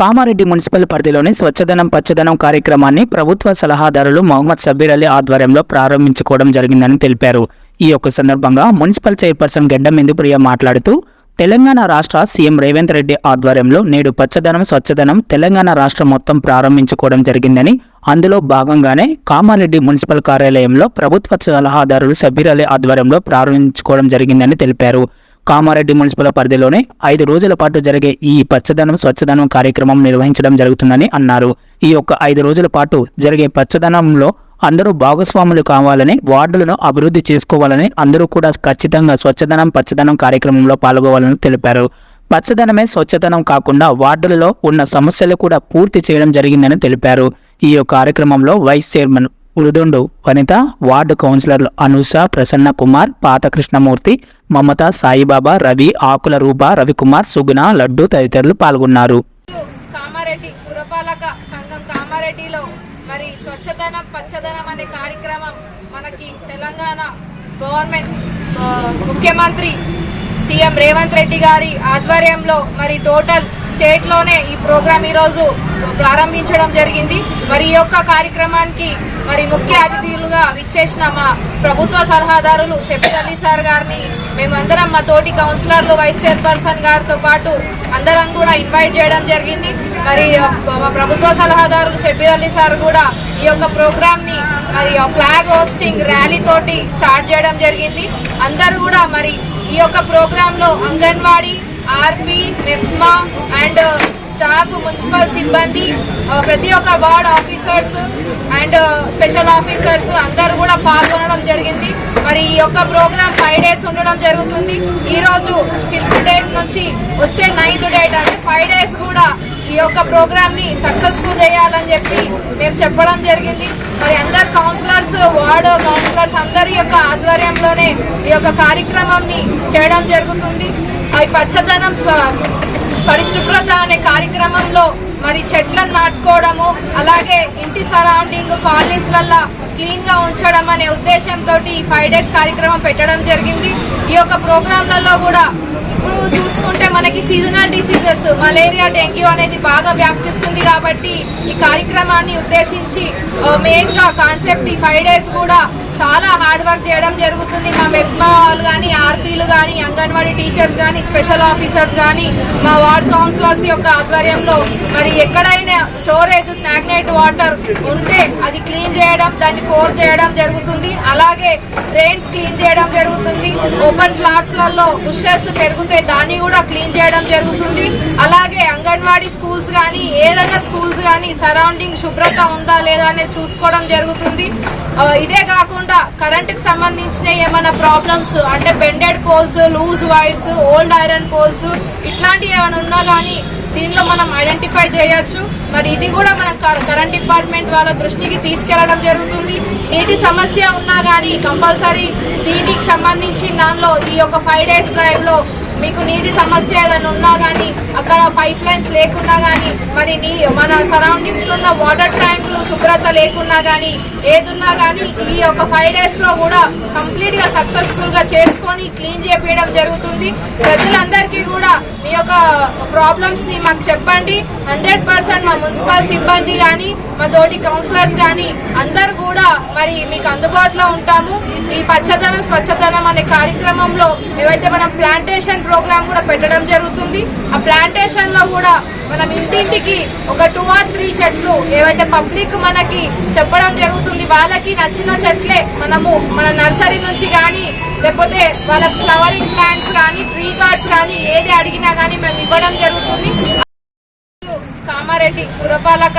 Kamareddy municipal పరిధిలోని స్వచ్ఛదనం పచ్చదనం కార్యక్రమాన్ని ప్రభుత్వ సలహాదారులు మొహమ్మద్ షబీర్ అలీ ఆధ్వర్యంలో ప్రారంభించుకోవడం జరిగిందని తెలిపారు. ఈ యొక్క సందర్భంగా మున్సిపల్ చైర్పర్సన్ గెడ్డమిందు ప్రియ మాట్లాడుతూ తెలంగాణ రాష్ట్ర సీఎం రేవంత్ రెడ్డి ఆధ్వర్యంలో నేడు పచ్చదనం స్వచ్ఛదనం తెలంగాణ రాష్ట్రం మొత్తం ప్రారంభించుకోవడం జరిగిందని అందులో భాగంగానే కామారెడ్డి మున్సిపల్ కార్యాలయంలో ప్రభుత్వ సలహాదారులు సబ్బీర్ అలీ ఆధ్వర్యంలో ప్రారంభించుకోవడం జరిగిందని తెలిపారు. కామారెడ్డి మున్సిపల్ పరిధిలోనే ఐదు రోజుల పాటు జరిగే ఈ పచ్చదనం స్వచ్ఛదనం కార్యక్రమం నిర్వహించడం జరుగుతుందని అన్నారు. ఈ యొక్క ఐదు రోజుల పాటు జరిగే పచ్చదనంలో అందరూ భాగస్వాములు కావాలని వార్డులను అభివృద్ధి చేసుకోవాలని అందరూ కూడా ఖచ్చితంగా స్వచ్ఛదనం పచ్చదనం కార్యక్రమంలో పాల్గొవాలని తెలిపారు. పచ్చదనమే స్వచ్ఛదనం కాకుండా వార్డులలో ఉన్న సమస్యలు కూడా పూర్తి చేయడం జరిగిందని తెలిపారు. ఈ యొక్క కార్యక్రమంలో వైస్ చైర్మన్ ఉరుదుండు వనిత వార్డు కౌన్సిలర్లు అనూష ప్రసన్న కుమార్ పాత కృష్ణమూర్తి మమత సాయిబాబా రవి ఆకుల రూప రవికుమార్ సుగుణ లడ్డు తదితరులు పాల్గొన్నారు. కామారెడ్డి పురపాలక సంఘం కామారెడ్డిలో మరి స్వచ్ఛదనం పచ్చదనం అనే కార్యక్రమం మనకి తెలంగాణ గవర్నమెంట్ ముఖ్యమంత్రి సీఎం రేవంత్ రెడ్డి గారి ఆధ్వర్యంలో మరి టోటల్ స్టేట్లోనే ఈ ప్రోగ్రామ్ ఈరోజు ప్రారంభించడం జరిగింది. మరి ఈ యొక్క కార్యక్రమానికి మరి ముఖ్య అతిథులుగా విచ్చేసిన మా ప్రభుత్వ సలహాదారులు షబీర్ అలీ సార్ గారిని మేమందరం మా తోటి కౌన్సిలర్లు వైస్ చైర్పర్సన్ గారితో పాటు అందరం కూడా ఇన్వైట్ చేయడం జరిగింది. మరి మా ప్రభుత్వ సలహాదారులు షబీర్ అలీ సార్ కూడా ఈ యొక్క ప్రోగ్రామ్ని మరి ఫ్లాగ్ హోస్టింగ్ ర్యాలీ తోటి స్టార్ట్ చేయడం జరిగింది. అందరూ కూడా మరి ఈ యొక్క ప్రోగ్రాంలో anganwadi army MEPMA and staff municipal సిబ్బంది ప్రతి ఒక్క ward officers and special officers అందరూ కూడా పాల్గొనడం జరిగింది. మరి ఈ యొక్క ప్రోగ్రామ్ ఫైవ్ డేస్ ఉండడం జరుగుతుంది. ఈరోజు ఫిఫ్త్ డేట్ నుంచి వచ్చే నైన్త్ డేట్ అంటే ఫైవ్ డేస్ కూడా ఈ యొక్క ప్రోగ్రామ్ని సక్సెస్ఫుల్ చేయాలని చెప్పి మేము చెప్పడం జరిగింది. మరి అందరు కౌన్సిలర్స్ వార్డు కౌన్సిలర్స్ అందరి యొక్క ఆధ్వర్యంలోనే ఈ యొక్క కార్యక్రమంని చేయడం జరుగుతుంది. అవి పచ్చదనం పరిశుభ్రత అనే కార్యక్రమంలో మరి చెట్లను నాటుకోవడము అలాగే ఇంటి సరౌండింగ్ కాలనీస్లల్లో క్లీన్గా ఉంచడం అనే ఉద్దేశంతో ఈ ఫైవ్ డేస్ కార్యక్రమం పెట్టడం జరిగింది. ఈ యొక్క ప్రోగ్రాంలలో కూడా ఇప్పుడు చూసుకుంటే మనకి సీజనల్ డిసీజెస్ మలేరియా డెంగ్యూ అనేది బాగా వ్యాప్తిస్తుంది కాబట్టి ఈ కార్యక్రమాన్ని ఉద్దేశించి uh, మెయిన్గా కాన్సెప్ట్ ఈ ఫైవ్ డేస్ కూడా చాలా హార్డ్ వర్క్ చేయడం జరుగుతుంది. మా మెప్మా వాళ్ళు కానీ ఆర్పీలు కానీ అంగన్వాడీ టీచర్స్ కానీ స్పెషల్ ఆఫీసర్స్ కానీ మా వార్డ్ కౌన్సిలర్స్ యొక్క ఆధ్వర్యంలో మరి ఎక్కడైనా స్టోరేజ్ స్నాగ్నైట్ వాటర్ ఉంటే అది క్లీన్ చేయడం దాన్ని పోర్ చేయడం జరుగుతుంది. అలాగే డ్రైన్స్ క్లీన్ చేయడం జరుగుతుంది. ఓపెన్ ప్లాట్స్లలో బుషెస్ పెరిగితే దాన్ని కూడా క్లీన్ చేయడం జరుగుతుంది. అలాగే అంగన్వాడీ స్కూల్స్ కానీ ఏదైనా స్కూల్స్ కానీ సరౌండింగ్ శుభ్రత ఉందా లేదా అనేది చూసుకోవడం జరుగుతుంది. ఇదే కాకుండా కరెంట్కి సంబంధించిన ఏమైనా ప్రాబ్లమ్స్ అంటే bended poles loose wires old iron poles ఇట్లాంటివి ఏమైనా ఉన్నా కానీ దీనిలో మనం ఐడెంటిఫై చేయొచ్చు. మరి ఇది కూడా మన కరెంట్ డిపార్ట్మెంట్ వాళ్ళ దృష్టికి తీసుకెళ్ళడం జరుగుతుంది. నీటి సమస్య ఉన్నా కానీ కంపల్సరీ దీనికి సంబంధించి దానిలో ఈ యొక్క ఫైవ్ డేస్ డ్రైవ్లో మీకు నీటి సమస్య ఏదైనా ఉన్నా కానీ అక్కడ పైప్ లైన్స్ లేకున్నా కానీ మరి నీ మన సరౌండింగ్స్లో ఉన్న వాటర్ ట్యాంకులు శుభ్రత లేకున్నా కానీ ఏదున్నా కానీ ఈ యొక్క ఫైవ్ డేస్లో కూడా కంప్లీట్గా సక్సెస్ఫుల్గా చేసుకొని క్లీన్ చేపించడం జరుగుతుంది. ప్రజలందరికీ కూడా మీ యొక్క ప్రాబ్లమ్స్ని మాకు చెప్పండి. హండ్రెడ్ పర్సెంట్ మా మున్సిపల్ సిబ్బంది కానీ మా తోటి కౌన్సిలర్స్ కానీ అందరు కూడా మరి మీకు అందుబాటులో ఉంటాము. ఈ పచ్చదనం స్వచ్ఛదనం అనే కార్యక్రమంలో ఏవైతే మనం ప్లాంటేషన్ ప్రోగ్రామ్ కూడా పెట్టడం జరుగుతుంది ఆ ప్లాంటేషన్లో కూడా మనం ఇంటింటికి ఒక టూ ఆర్ త్రీ చెట్లు ఏవైతే పబ్లిక్ మనకి చెప్పడం జరుగుతుంది వాళ్ళకి నచ్చిన చెట్లే మనము మన నర్సరీ నుంచి కానీ లేకపోతే వాళ్ళ ఫ్లవరింగ్ ప్లాంట్స్ కానీ ట్రీ గార్డ్స్ కానీ ఏది అడిగినా కామారెడ్డి పురపాలక